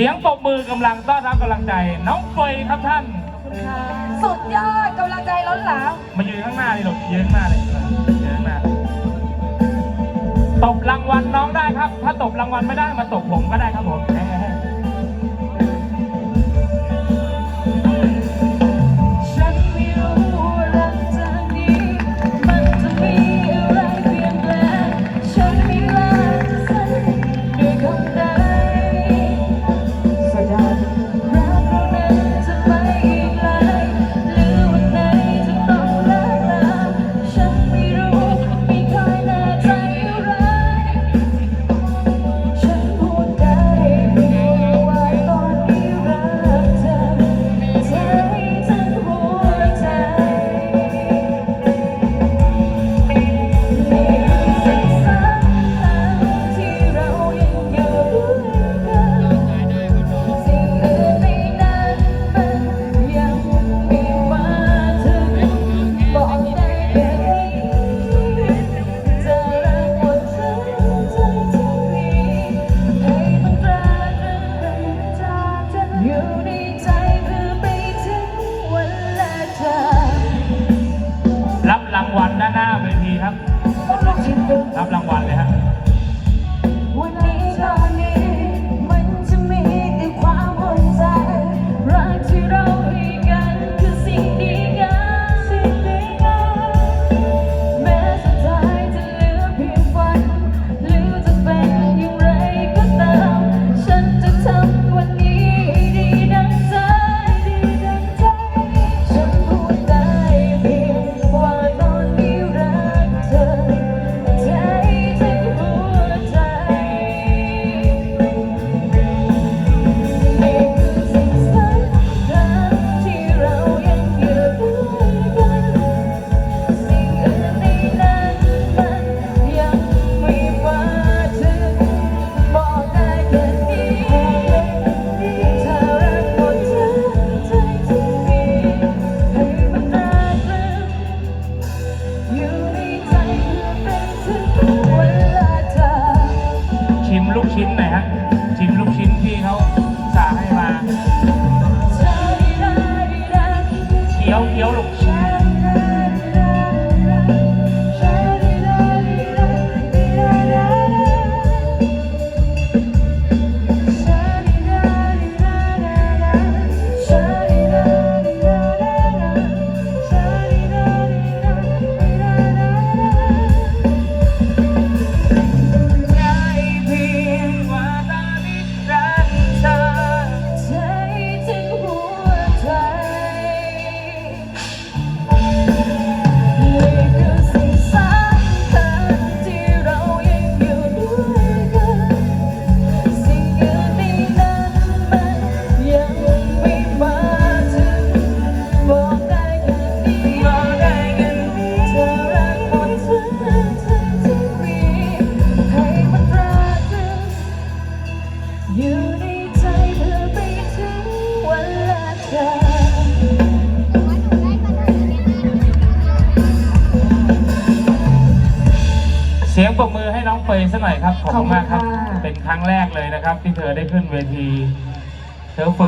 เสียงปรบมือกำลังต้อนรับกำลังใจ น้องเฟยครับท่าน สุดยอดกำลังใจล้นหลามมายืนข้างหน้าเลยหลบยืนข้างหน้าเลยเยืนข้างหน้าตบรางวัลน้องได้ครับ ถ้าตบรางวัลไม่ได้มาตบผมก็ได้ครับ รับรางวัล ชิมลูกชิ้นหนฮะ ปรบมือให้น้องเฟยสักหน่อยครับ ขอบคุณมากครับเป็นครั้งแรกเลยนะครับ ที่เธอได้ขึ้นเวที เธอฝึก